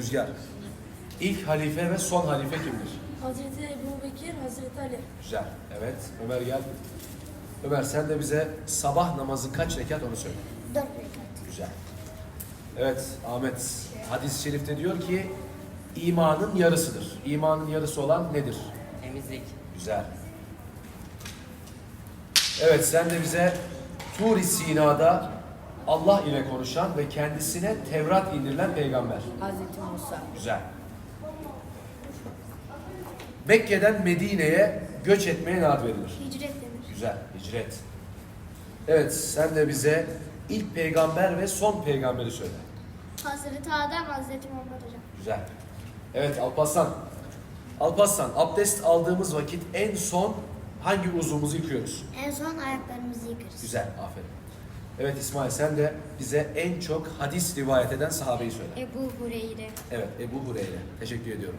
Rüzgar. İlk halife ve son halife kimdir? Hazreti Ebu Bekir, Hazreti Ali. Güzel. Evet. Ömer gel. Ömer sen de bize sabah namazı kaç rekat onu söyle. Dört rekat. Güzel. Evet Ahmet. Hadis-i şerifte diyor ki imanın yarısıdır. İmanın yarısı olan nedir? Temizlik. Güzel. Evet sen de bize Tur-i Sina'da Allah ile konuşan ve kendisine Tevrat indirilen peygamber. Hazreti Musa. Güzel. Mekke'den Medine'ye göç etmeye ne ad verilir? Hicret denir. Güzel, hicret. Evet, sen de bize ilk peygamber ve son peygamberi söyle. Hazreti Adem, Hazreti Muhammed hocam. Güzel. Evet, Alparslan. Alparslan, abdest aldığımız vakit en son hangi uzvumuzu yıkıyoruz? En son ayaklarımızı yıkarız. Güzel, aferin. Evet İsmail, sen de bize en çok hadis rivayet eden sahabeyi söyle. Ebu Hureyre. Evet, Ebu Hureyre. Teşekkür ediyorum.